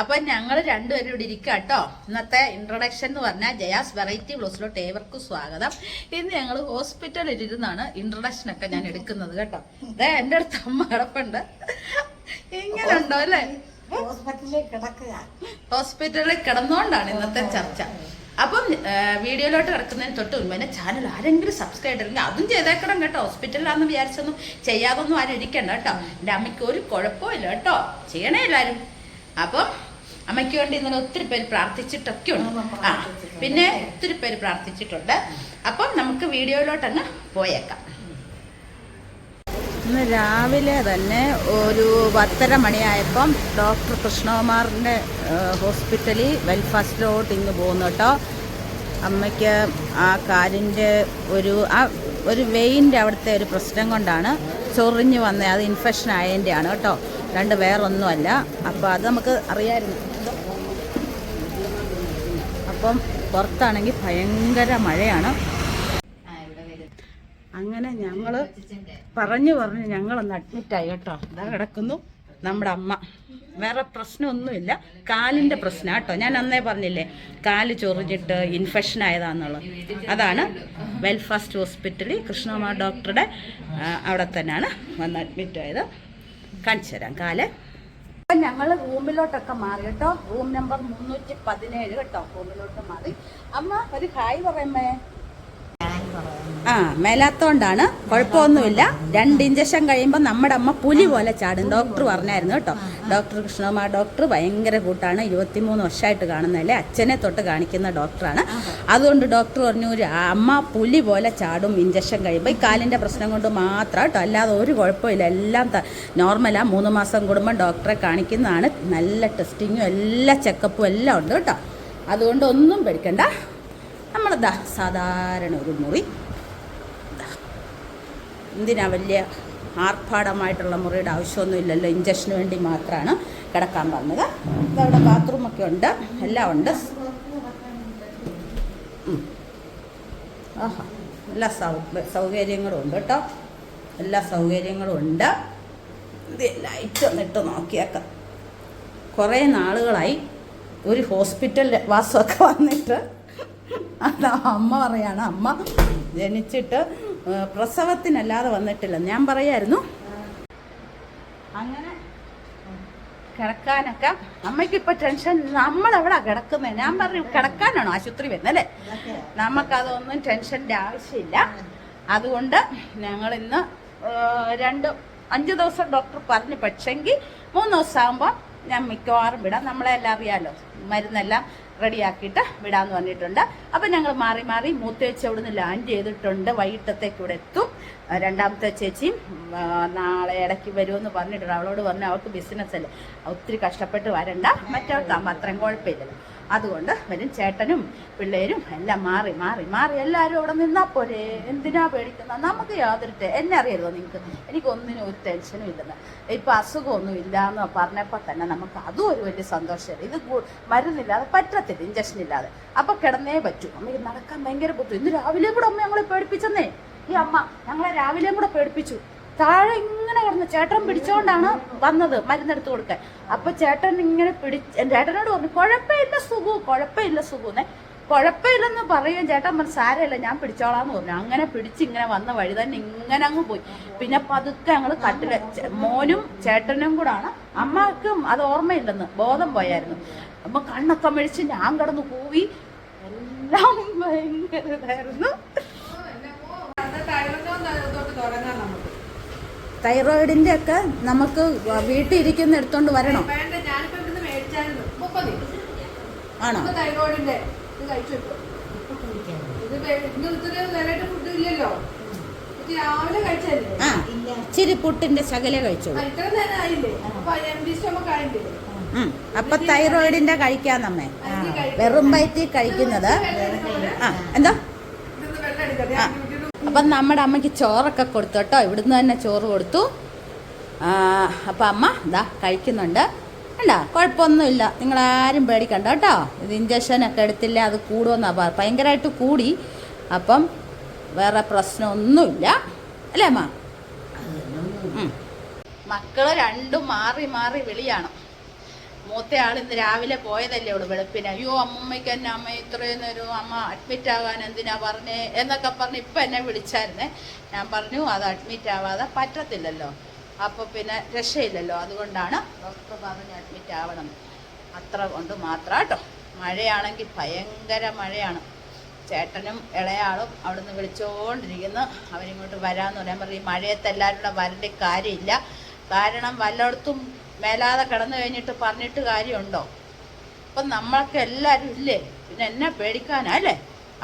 അപ്പൊ ഞങ്ങൾ രണ്ടുപേരും ഇവിടെ ഇരിക്കുക കേട്ടോ ഇന്നത്തെ ഇൻട്രൊഡക്ഷൻ എന്ന് പറഞ്ഞാൽ ജയാസ് വെറൈറ്റി ബ്ലോസിലോട്ട് ഏവർക്കും സ്വാഗതം. ഇന്ന് ഞങ്ങൾ ഹോസ്പിറ്റലിൽ ഇരുന്നാണ് ഇൻട്രൊഡക്ഷൻ ഒക്കെ ഞാൻ എടുക്കുന്നത് കേട്ടോ. അതെ എന്റെ അടുത്ത് അമ്മ കിടപ്പുണ്ട്. ഇങ്ങനെ ഉണ്ടോ അല്ലേ ഹോസ്പിറ്റലിൽ കിടക്കുക. ഹോസ്പിറ്റലിൽ കിടന്നുകൊണ്ടാണ് ഇന്നത്തെ ചർച്ച. അപ്പം വീഡിയോയിലോട്ട് കിടക്കുന്നതിന് തൊട്ട് മുൻപ് എന്നെ ചാനൽ ആരെങ്കിലും സബ്സ്ക്രൈബ് ചെയ്തില്ലെങ്കിൽ അതും ചെയ്തേക്കണം കേട്ടോ. ഹോസ്പിറ്റലിലാണെന്ന് വിചാരിച്ചൊന്നും ചെയ്യാതൊന്നും ആരും ഇരിക്കണ്ട കേട്ടോ. എന്റെ അമ്മയ്ക്ക് ഒരു കുഴപ്പമില്ല കേട്ടോ. ചെയ്യണേ എല്ലാവരും അപ്പം അമ്മയ്ക്ക് വേണ്ടി ഇന്നലെ ഒത്തിരി പേര് പ്രാർത്ഥിച്ചിട്ടൊക്കെ ഉണ്ട്. ആ പിന്നെ ഒത്തിരി പേര് പ്രാർത്ഥിച്ചിട്ടുണ്ട്. അപ്പം നമുക്ക് വീഡിയോയിലോട്ടങ്ങ് പോയേക്കാം. ഇന്ന് രാവിലെ തന്നെ ഒരു പത്തര മണിയായപ്പം ഡോക്ടർ കൃഷ്ണകുമാറിന്റെ ഹോസ്പിറ്റലിൽ വെൽഫാസ്റ്റിലോട്ട് ഇങ്ങ് പോകുന്നു കേട്ടോ. അമ്മയ്ക്ക് ആ കാലിന്റെ ഒരു ആ ഒരു വെയിന്റെ അവിടുത്തെ ഒരു പ്രശ്നം കൊണ്ടാണ് ചൊറിഞ്ഞ് വന്നത്. അത് ഇൻഫെക്ഷൻ ആയതിന്റെയാണ് കേട്ടോ. രണ്ട് വേറൊന്നുമല്ല. അപ്പോൾ അത് നമുക്ക് അറിയാമായിരുന്നു അപ്പം പുറത്താണെങ്കിൽ ഭയങ്കര മഴയാണ്. അങ്ങനെ ഞങ്ങൾ പറഞ്ഞു പറഞ്ഞ് ഞങ്ങളൊന്ന് അഡ്മിറ്റായി കേട്ടോ. ഇതാ കിടക്കുന്നു നമ്മുടെ അമ്മ. വേറെ പ്രശ്നമൊന്നുമില്ല. കാലിന്റെ പ്രശ്നം കേട്ടോ. ഞാൻ അന്നേ പറഞ്ഞില്ലേ കാൽ ചൊറിഞ്ഞിട്ട് ഇൻഫെക്ഷൻ ആയതാന്നുള്ളത്. അതാണ് വെൽഫാസ്റ്റ് ഹോസ്പിറ്റലിൽ കൃഷ്ണകുമാർ ഡോക്ടറുടെ അവിടെ തന്നെയാണ് വന്ന് അഡ്മിറ്റ് ആയത്. കാണിച്ചു തരാം. കാൽ. അപ്പം ഞങ്ങൾ റൂമിലോട്ടൊക്കെ മാറി കേട്ടോ. റൂം നമ്പർ മുന്നൂറ്റി പതിനേഴ് കേട്ടോ. റൂമിലോട്ട് മാറി. അമ്മ ഒരു ഹായ് പറയുമ്പേ ആ മേലാത്തോണ്ടാണ് കുഴപ്പമൊന്നുമില്ല. രണ്ട് ഇഞ്ചക്ഷൻ കഴിയുമ്പോൾ നമ്മുടെ അമ്മ പുലി പോലെ ചാടും. ഡോക്ടർ പറഞ്ഞായിരുന്നു കേട്ടോ. ഡോക്ടർ കൃഷ്ണകുമാർ ഡോക്ടർ ഭയങ്കര കൂട്ടാണ്. ഇരുപത്തിമൂന്ന് വർഷമായിട്ട് കാണുന്നതല്ലേ? അച്ഛനെ തൊട്ട് കാണിക്കുന്ന ഡോക്ടറാണ് അതുകൊണ്ട് ഡോക്ടർ പറഞ്ഞു "ഒരു അമ്മ പുലി പോലെ ചാടും ഇഞ്ചക്ഷൻ കഴിയുമ്പോൾ ഈ കാലിന്റെ പ്രശ്നം കൊണ്ട് മാത്രം കേട്ടോ. അല്ലാതെ ഒരു കുഴപ്പമില്ല. എല്ലാം നോർമലാണ് മൂന്ന് മാസം കൂടുമ്പോൾ ഡോക്ടറെ കാണിക്കുന്നതാണ്. നല്ല ടെസ്റ്റിങ്ങും എല്ലാ ചെക്കപ്പും എല്ലാം ഉണ്ട് കേട്ടോ. അതുകൊണ്ട് ഒന്നും പേടിക്കണ്ട. നമ്മളിതാ സാധാരണ ഒരു മുറി. എന്തിനാ വലിയ ആർഭാടമായിട്ടുള്ള മുറിയുടെ ആവശ്യമൊന്നും ഇല്ലല്ലോ ഇഞ്ചക്ഷന് വേണ്ടി മാത്രമാണ് കിടക്കാൻ പറഞ്ഞത് അവിടെ ബാത്റൂമൊക്കെ ഉണ്ട്. എല്ലാം ഉണ്ട്. ആഹാ. എല്ലാ സൗ സൗകര്യങ്ങളും ഉണ്ട് കേട്ടോ. എല്ലാ സൗകര്യങ്ങളും ഉണ്ട്. ഇത് ലൈറ്റ് ഒന്നിട്ട് നോക്കിയേക്കാം. കുറേ നാളുകളായി ഒരു ഹോസ്പിറ്റൽ വാസമൊക്കെ വന്നിട്ട്. അത് അമ്മ പറയാണ് അമ്മ ജനിച്ചിട്ട് പ്രസവത്തിനല്ലാതെ വന്നിട്ടില്ല. ഞാൻ പറയായിരുന്നു. അങ്ങനെ കിടക്കാനൊക്കെ അമ്മയ്ക്ക് ഇപ്പൊ ടെൻഷൻ നമ്മൾ നമ്മളെവിടാ കിടക്കുന്നത് ഞാൻ പറഞ്ഞു കിടക്കാനാണോ ആശുപത്രി വരുന്നത് അല്ലേ? നമുക്കതൊന്നും ടെൻഷന്റെ ആവശ്യമില്ല. അതുകൊണ്ട് ഞങ്ങൾ ഇന്ന് രണ്ട് അഞ്ച് ദിവസം ഡോക്ടർ പറഞ്ഞു. പക്ഷെങ്കിൽ മൂന്ന് ദിവസം ആകുമ്പോൾ ഞാൻ മിക്കവാറും വിടാം. നമ്മളെല്ലാം അറിയാലോ മരുന്നെല്ലാം റെഡിയാക്കിയിട്ട് വിടാമെന്ന് പറഞ്ഞിട്ടുണ്ട്. അപ്പം ഞങ്ങൾ മാറി മാറി മൂത്ത ചേച്ചി അവിടുന്ന് ലാൻഡ് ചെയ്തിട്ടുണ്ട്. വൈകിട്ടത്തേക്ക് ഇവിടെ എത്തും രണ്ടാമത്തെ ചേച്ചിയും നാളെ ഇടയ്ക്ക് വരുമെന്ന് പറഞ്ഞിട്ടുണ്ട്. അവളോട് പറഞ്ഞു അവൾക്ക് ബിസിനസ്സല്ലേ ഒത്തിരി കഷ്ടപ്പെട്ട് വരണ്ട. മറ്റവർക്കാകുമ്പോൾ അത്രയും കുഴപ്പമില്ലല്ലോ. അതുകൊണ്ട് വരും ചേട്ടനും പിള്ളേരും എല്ലാം മാറി മാറി മാറി. എല്ലാവരും അവിടെ നിന്നാ പോരെ? എന്തിനാ പേടിക്കുന്ന? നമുക്ക് യാതൊരു എന്നെ അറിയരുതോ നിങ്ങൾക്ക്? എനിക്കൊന്നിനും ഒരു ടെൻഷനും ഇല്ലെന്ന്. ഇപ്പം അസുഖമൊന്നും ഇല്ല എന്ന് പറഞ്ഞപ്പോൾ തന്നെ നമുക്ക് അതും ഒരു വലിയ സന്തോഷമില്ല ഇത് മരുന്നില്ലാതെ പറ്റത്തില്ല ഇഞ്ചക്ഷൻ ഇല്ലാതെ. അപ്പം കിടന്നേ പറ്റൂ. അമ്മയ്ക്ക് നടക്കാൻ ഭയങ്കര ബുദ്ധിമുട്ട്. ഇന്ന് രാവിലെ കൂടെ അമ്മ ഞങ്ങളെ പേടിപ്പിച്ചെന്നേ. ഈ അമ്മ ഞങ്ങളെ രാവിലെയും കൂടെ പേടിപ്പിച്ചു. താഴെ ഇങ്ങനെ കിടന്ന് ചേട്ടൻ പിടിച്ചോണ്ടാണ് വന്നത് മരുന്നെടുത്ത് കൊടുക്കാൻ. അപ്പൊ ചേട്ടൻ ഇങ്ങനെ പിടിച്ച് ചേട്ടനോട് പറഞ്ഞു കുഴപ്പമില്ല സുഖു കുഴപ്പമില്ല സുഖുന്നേ കുഴപ്പമില്ലെന്ന് പറയും ചേട്ടൻ പറഞ്ഞു സാരമില്ല ഞാൻ പിടിച്ചോളാന്ന് പറഞ്ഞു. അങ്ങനെ പിടിച്ച് ഇങ്ങനെ വന്ന വഴി തന്നെ ഇങ്ങനെ അങ്ങ് പോയി. പിന്നെ പതുക്കെ ഞങ്ങൾ കട്ടില മോനും ചേട്ടനും കൂടാണ്. അമ്മക്കും അത് ഓർമ്മയില്ലെന്ന് ബോധം പോയായിരുന്നു. അമ്മ കണ്ണൊക്കെ മെഴിച്ച് ഞാൻ കിടന്ന് കൂവി എല്ലാം ഭയങ്കര ഇതായിരുന്നു തൈറോയിഡിന്റെ ഒക്കെ നമുക്ക് വീട്ടിൽ ഇരിക്കുന്ന എടുത്തോണ്ട് വരണോ. ആണോ? ആ ഇച്ചിരി പുട്ടിന്റെ ശകല കഴിച്ചോളൂ അപ്പൊ തൈറോയിഡിന്റെ കഴിക്കാന്നമ്മേ. നമ്മെ വെറും വയറ്റിൽ കഴിക്കുന്നത്. ആ എന്താ? ആ. അപ്പം നമ്മുടെ അമ്മയ്ക്ക് ചോറൊക്കെ കൊടുത്തു കേട്ടോ. ഇവിടുന്ന് തന്നെ ചോറ് കൊടുത്തു. അപ്പം അമ്മ ഇതാ കഴിക്കുന്നുണ്ട്. വേണ്ട കുഴപ്പമൊന്നുമില്ല. നിങ്ങളാരും പേടിക്കണ്ട കേട്ടോ. ഇത് ഇഞ്ചക്ഷനൊക്കെ എടുത്തില്ല അത് കൂടുമെന്നാ പറ ഭയങ്കരമായിട്ട് കൂടി. അപ്പം വേറെ പ്രശ്നമൊന്നുമില്ല. അല്ലേ അമ്മ. മക്കൾ രണ്ടും മാറി മാറി വിളിയാണ്. മൂത്ത ആൾ ഇന്ന് രാവിലെ പോയതല്ലേ ഉള്ളൂ വെളുപ്പിന്. അയ്യോ അമ്മമ്മയ്ക്ക് എന്നെ അമ്മ ഇത്രയും നേരം അമ്മ അഡ്മിറ്റ് ആകാൻ എന്തിനാ പറഞ്ഞേ എന്നൊക്കെ പറഞ്ഞ് ഇപ്പം എന്നെ വിളിച്ചായിരുന്നേ. ഞാൻ പറഞ്ഞു അത് അഡ്മിറ്റ് ആവാതെ പറ്റത്തില്ലല്ലോ. അപ്പോൾ പിന്നെ രക്ഷയില്ലല്ലോ. അതുകൊണ്ടാണ് ഡോക്ടർ പറഞ്ഞ് അഡ്മിറ്റ് ആവണം. അത്ര കൊണ്ട് മാത്രം കേട്ടോ. മഴയാണെങ്കിൽ ഭയങ്കര മഴയാണ്. ചേട്ടനും ഇളയാളും അവിടുന്ന് വിളിച്ചുകൊണ്ടിരിക്കുന്നു അവരിങ്ങോട്ട് വരാമെന്ന് പറയാൻ പറയും ഈ മഴയത്ത് എല്ലാവരും കൂടെ വരേണ്ട കാര്യമില്ല. കാരണം വല്ലയിടത്തും മേലാതെ കിടന്നു കഴിഞ്ഞിട്ട് പറഞ്ഞിട്ട് കാര്യമുണ്ടോ? അപ്പം നമ്മൾക്ക് എല്ലാവരും ഇല്ലേ? പിന്നെ എന്നെ പേടിക്കാനാ അല്ലേ?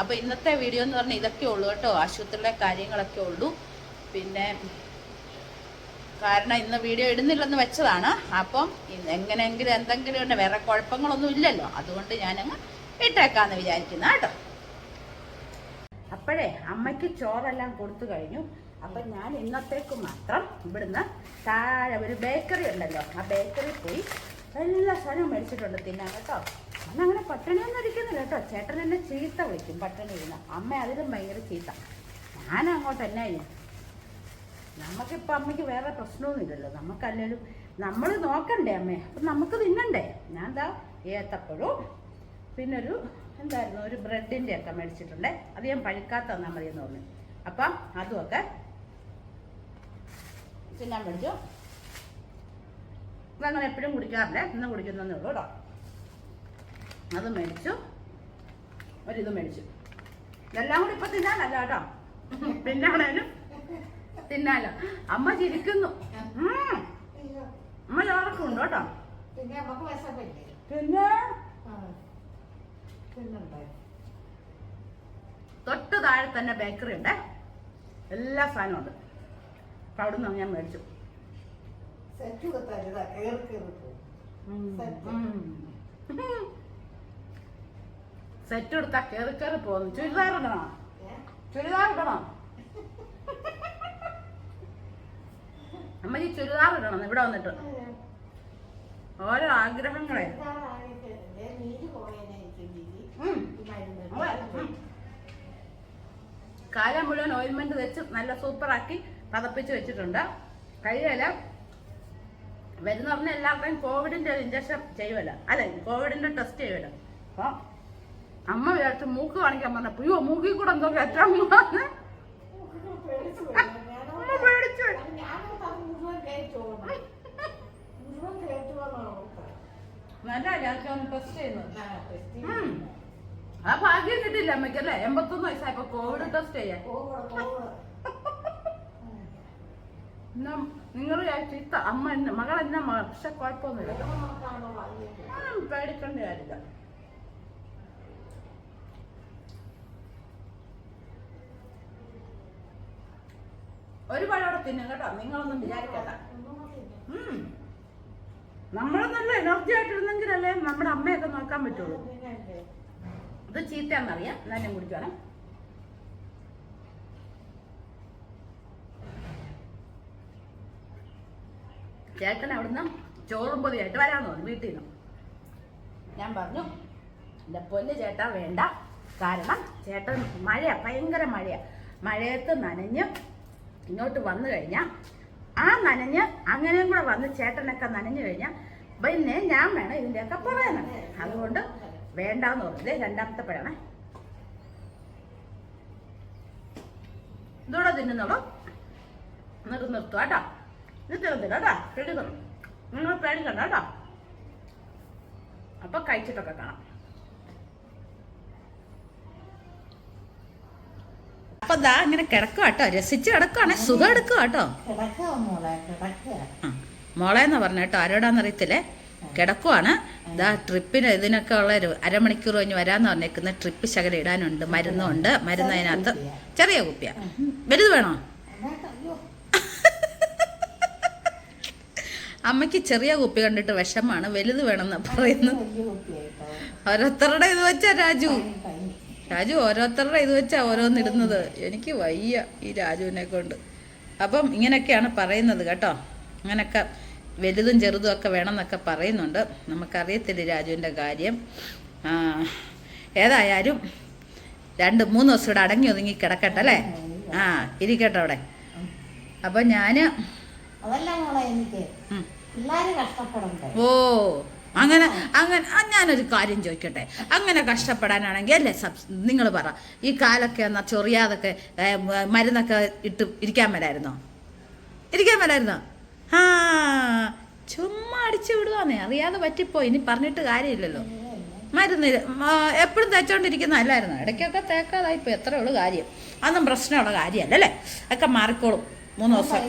അപ്പോൾ ഇന്നത്തെ വീഡിയോ എന്ന് പറഞ്ഞാൽ ഇതൊക്കെ ഉള്ളൂ കേട്ടോ. ആശുപത്രിയിലെ കാര്യങ്ങളൊക്കെ ഉള്ളൂ. പിന്നെ കാരണം ഇന്ന് വീഡിയോ ഇടുന്നില്ലെന്ന് വെച്ചതാണ്. അപ്പം എങ്ങനെയെങ്കിലും എന്തെങ്കിലും ഉണ്ട് വേറെ കുഴപ്പങ്ങളൊന്നും ഇല്ലല്ലോ. അതുകൊണ്ട് ഞാനങ്ങ് ഇട്ടേക്കാന്ന് വിചാരിക്കുന്ന കേട്ടോ. അപ്പോഴേ അമ്മയ്ക്ക് ചോറെല്ലാം കൊടുത്തു കഴിഞ്ഞു. അപ്പം ഞാൻ ഇന്നത്തേക്ക് മാത്രം ഇവിടുന്ന് താഴെ ഒരു ബേക്കറി ഉണ്ടല്ലോ. ആ ബേക്കറിയിൽ പോയി എല്ലാ സാധനവും മേടിച്ചിട്ടുണ്ട് തിന്നാൻ കേട്ടോ. അന്ന് അങ്ങനെ പട്ടിണിയൊന്നും ഇരിക്കുന്നില്ല കേട്ടോ. ചേട്ടൻ എന്നെ ചീത്ത വിളിക്കും പട്ടിണി ഇരുന്ന്. അമ്മ അതിലും ഭയങ്കര ചീത്ത. ഞാൻ അങ്ങോട്ട് എന്നാ നമുക്കിപ്പോൾ അമ്മയ്ക്ക് വേറെ പ്രശ്നമൊന്നുമില്ലല്ലോ നമുക്കല്ലേലും നമ്മൾ നോക്കണ്ടേ അമ്മേ? അപ്പം നമുക്ക് തിന്നണ്ടേ? ഞാൻ എന്താ ഏത്തപ്പഴവും പിന്നൊരു എന്തായിരുന്നു? ഒരു ബ്രെഡിന്റെ ഒക്കെ മേടിച്ചിട്ടുണ്ടേ. അത് ഞാൻ പഴുക്കാത്ത തന്നാൽ മതി എന്ന് പറഞ്ഞു. അപ്പം അതുമൊക്കെ തിന്നാൻ മേടിച്ചു ഇതങ്ങനെ എപ്പോഴും കുടിക്കാറില്ല? ഇന്ന് കുടിക്കുന്നതേ ഉള്ളൂ കേട്ടോ. അത് മേടിച്ചു. ഒരിത് മേടിച്ചു. ഇതെല്ലാം കൂടി ഇപ്പം തിന്നാനല്ല കേട്ടോ. പിന്നാണേലും തിന്നാലോ. അമ്മ ചിരിക്കുന്നു. അമ്മ അമ്മ ഉണ്ട് കേട്ടോ? പിന്നെ തൊട്ട് താഴെ തന്നെ ബേക്കറി ഉണ്ട്. എല്ലാ സാധനവും ഉണ്ട്. അപ്പം അവിടുന്ന് ഞാൻ മേടിച്ചു. സെറ്റ് എടുത്താ കയറി കയറി പോകുന്നു ചുരിദാർ ഇടണോ? ചുരിദാർ ഇടണോ? അമ്മ ഈ ചുരിദാർ ഇടണം ഇവിടെ വന്നിട്ട്. ഓരോ ആഗ്രഹങ്ങളെ. കാലം മുഴുവൻ ഓയിൽമെന്റ് വെച്ച് നല്ല സൂപ്പറാക്കി പതപ്പിച്ച് വെച്ചിട്ടുണ്ട്. കഴിയല വരുന്ന പറഞ്ഞ എല്ലാവർക്കും കോവിഡിന്റെ ഇഞ്ചക്ഷൻ ചെയ്യുമല്ലോ അല്ലെ? കോവിഡിന്റെ ടെസ്റ്റ് ചെയ്യുമല്ലോ അപ്പൊ അമ്മ വിചാരിച്ചു മൂക്ക് കാണിക്കാൻ പറഞ്ഞ അയ്യോ മൂക്കിൽ കൂടെ എന്തോ എത്ര അമ്മ ആ, ഭാഗ്യം കിട്ടില്ല അമ്മയ്ക്കല്ലേ എൺപത്തൊന്ന് വയസ്സായപ്പോ കോവിഡ് ടെസ്റ്റ് ചെയ്യാൻ. നിങ്ങൾ ചീത്ത അമ്മ എന്നെ മകൾ എന്നെ പക്ഷെ കുഴപ്പമൊന്നുമില്ല. പേടിക്കേണ്ട കാര്യമില്ല. ഒരു പഴവിടെ തിന്നും കേട്ടോ. നിങ്ങളൊന്നും വിചാരിക്കണ്ട. നമ്മൾ നല്ല എനർജി ആയിട്ടിരുന്നെങ്കിലല്ലേ നമ്മുടെ അമ്മയൊക്കെ നോക്കാൻ പറ്റുള്ളൂ. ഇത് ചീത്തയാണെന്നറിയാം. ഞാൻ കുടിക്കണം ചേട്ടൻ അവിടുന്ന് ചോറും പൊതിയായിട്ട് വരാന്ന് പറഞ്ഞു വീട്ടിൽ നിന്ന്. ഞാൻ പറഞ്ഞു എന്റെ പൊന്ന് ചേട്ടാ വേണ്ട. കാരണം ചേട്ടൻ മഴയാ ഭയങ്കര മഴയാ. മഴയത്ത് നനഞ്ഞ് ഇങ്ങോട്ട് വന്നു കഴിഞ്ഞാൽ ആ നനഞ്ഞ് അങ്ങനെയും കൂടെ വന്ന് ചേട്ടനൊക്കെ നനഞ്ഞു കഴിഞ്ഞാൽ പിന്നെ ഞാൻ വേണം ഇതിന്റെയൊക്കെ പറയണം അതുകൊണ്ട് വേണ്ടാന്ന് പറഞ്ഞത് രണ്ടാമത്തെ പഴമേ ഇതോടെ തിന്നുന്നുള്ളൂ എന്നിട്ട് നിർത്തുക കേട്ടോ. തീർന്നില്ല കേട്ടോ പേടിക്കണം നിങ്ങൾ പേടിക്കണ്ട കേട്ടോ. അപ്പൊ കഴിച്ചിട്ടൊക്കെ കാണാം. അപ്പൊ ദാ ഇങ്ങനെ കിടക്കുക കേട്ടോ. രസിച്ച് കിടക്കുവാണെ. സുഖം എടുക്കുക കേട്ടോ. മോളെ എന്ന് പറഞ്ഞ കേട്ടോ. ആരോടാന്ന് അറിയത്തില്ലേ? കിടക്കുവാണ്. ഇതാ ട്രിപ്പിന് ഇതിനൊക്കെ ഉള്ള ഒരു അരമണിക്കൂർ കഴിഞ്ഞ് വരാന്ന് പറഞ്ഞേക്കുന്ന ട്രിപ്പ് ശകലം ഇടാനുണ്ട്. മരുന്നുണ്ട്. മരുന്ന് അതിനകത്ത് ചെറിയ കുപ്പിയ. വലുത് വേണോ? അമ്മയ്ക്ക് ചെറിയ കുപ്പി കണ്ടിട്ട് വിഷമാണ്. വലുത് വേണമെന്ന് പറയുന്നു ഓരോരുത്തരുടെ ഇത് വെച്ചാ രാജു. രാജു ഓരോരുത്തരുടെ ഇത് വെച്ചാ ഓരോന്നിടുന്നത്. എനിക്ക് വയ്യ ഈ രാജുവിനെ കൊണ്ട്. അപ്പം ഇങ്ങനെയൊക്കെയാണ് പറയുന്നത് കേട്ടോ. അങ്ങനെയൊക്കെ വലുതും ചെറുതും ഒക്കെ വേണമെന്നൊക്കെ പറയുന്നുണ്ട്. നമുക്കറിയത്തില്ല രാജുവിന്റെ കാര്യം. ഏതായാലും രണ്ട് മൂന്ന് ദിവസം ഇവിടെ അടങ്ങി ഒതുങ്ങി കിടക്കട്ടെ അല്ലേ? ആ ഇരിക്കട്ടെ അവിടെ. അപ്പം ഞാൻ അതല്ല മോളെ എനിക്ക്. പിള്ളേര് കഷ്ടപ്പെടണ്ടേ? ഓ അങ്ങനെ അങ്ങനെ ഞാനൊരു കാര്യം ചോദിക്കട്ടെ. അങ്ങനെ കഷ്ടപ്പെടാനാണെങ്കിൽ അല്ലേ സബ് നിങ്ങൾ പറ ഈ കാലൊക്കെ എന്നാൽ ചൊറിയാതൊക്കെ മരുന്നൊക്കെ ഇട്ട് ഇരിക്കാൻ മേലായിരുന്നോ? ഇരിക്കാൻ മേലായിരുന്നോ? ആ ചുമ്മാ അടിച്ചു വിടുവാന്നേ. അറിയാതെ പറ്റിപ്പോ ഇനി പറഞ്ഞിട്ട് കാര്യമില്ലല്ലോ. മരുന്ന് എപ്പോഴും തേച്ചോണ്ടിരിക്കുന്നതല്ലായിരുന്നു ഇടയ്ക്കൊക്കെ തേക്കാതായിപ്പോ എത്ര ഉള്ളു കാര്യം. അതൊന്നും പ്രശ്നമുള്ള കാര്യമല്ല അല്ലേ? ഒക്കെ മാറിക്കോളും. മൂന്ന് ദിവസം.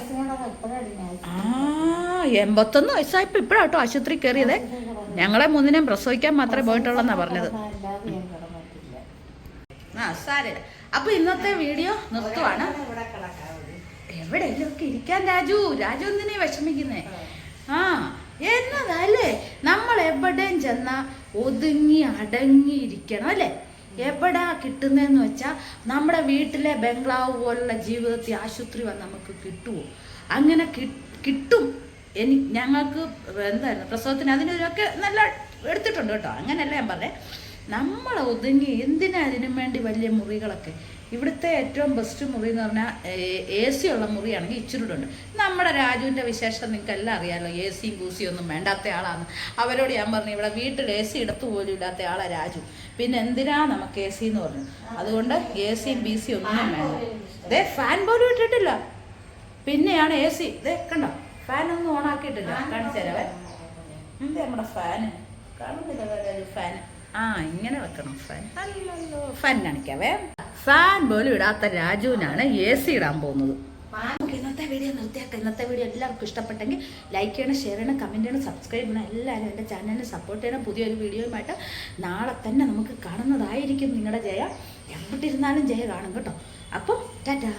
ആ എൺപത്തൊന്ന് വയസ്സായപ്പോ ഇപ്പോഴാട്ടോ ആശുപത്രി കയറിയതേ. ഞങ്ങളെ മൂന്നിനെയും പ്രസവിക്കാൻ മാത്രമേ പോയിട്ടുള്ളെന്നാ പറഞ്ഞത്. ആ സാരമില്ല. അപ്പൊ ഇന്നത്തെ വീഡിയോ നിർത്തുവാണ്. എവിടെയെങ്കിലും ഒക്കെ ഇരിക്കാൻ രാജു. രാജു എന്തിനെ വിഷമിക്കുന്നേ? ആ എന്നതല്ലേ? നമ്മൾ എവിടെയും ചെന്ന ഒതുങ്ങി അടങ്ങി ഇരിക്കണം അല്ലേ? എവിടാ കിട്ടുന്നതെന്ന് വെച്ചാൽ നമ്മുടെ വീട്ടിലെ ബംഗ്ലാവ് പോലുള്ള ജീവിതത്തിൽ ആശുപത്രി വന്ന് നമുക്ക് കിട്ടുമോ അങ്ങനെ കിട്ടും. എനി ഞങ്ങൾക്ക് എന്തായിരുന്നു പ്രസവത്തിന് അതിനൊക്കെ നല്ല എടുത്തിട്ടുണ്ട് കേട്ടോ. അങ്ങനെയല്ല ഞാൻ പറഞ്ഞേ. നമ്മൾ ഒതുങ്ങി എന്തിനാ അതിനും വേണ്ടി വലിയ മുറികളൊക്കെ? ഇവിടുത്തെ ഏറ്റവും ബെസ്റ്റ് മുറി എന്ന് പറഞ്ഞാൽ എ സി ഉള്ള മുറിയാണെങ്കിൽ ഇച്ചിരി ഉണ്ട് നമ്മുടെ രാജുവിന്റെ വിശേഷം നിങ്ങൾക്ക് എല്ലാം അറിയാമല്ലോ എ സിയും കൂസിയും ഒന്നും വേണ്ടാത്ത ആളാണ് അവരോട് ഞാൻ പറഞ്ഞു ഇവിടെ വീട്ടിൽ എ സി ഇടത്തു പോലും ഇല്ലാത്ത ആളാണ് രാജു. പിന്നെ എന്തിനാ നമുക്ക് എ സി എന്ന് പറഞ്ഞു അതുകൊണ്ട് എ സിയും ബി സിയും ഒന്നും വേണ്ട. ദേ ഫാൻ പോലും ഇട്ടിട്ടില്ല. പിന്നെയാണ് എ സി ഇതേ കണ്ടോ? ഫാൻ ഒന്നും ഓൺ ആക്കിയിട്ടില്ല. കാണിച്ചു തരാവേ. എന്താ നമ്മുടെ ഫാന് കാണുന്നില്ല ഫാൻ ആ ഇങ്ങനെ വെക്കണം ഫാൻ അല്ലല്ലോ. ഫാൻ കാണിക്കാവേ. ഫാൻ പോലും ഇടാത്ത രാജുവിനാണ് എ സി ഇടാൻ പോകുന്നത് നമുക്ക് ഇന്നത്തെ വീഡിയോ നിർത്തിയാക്കാം ഇന്നത്തെ വീഡിയോ എല്ലാവർക്കും ഇഷ്ടപ്പെട്ടെങ്കിൽ ലൈക്ക് ചെയ്യണം ഷെയർ ചെയ്യണം കമന്റ് ചെയ്യണം സബ്സ്ക്രൈബ് ചെയ്യണം. എല്ലാവരും എന്റെ ചാനലിനെ സപ്പോർട്ട് ചെയ്യണം. പുതിയൊരു വീഡിയോയുമായിട്ട് നാളെ തന്നെ നമുക്ക് കാണുന്നതായിരിക്കും നിങ്ങളുടെ ജയ. എവിടെ ഇരുന്നാലും ജയ കാണും കേട്ടോ. അപ്പോൾ ടാറ്റാ.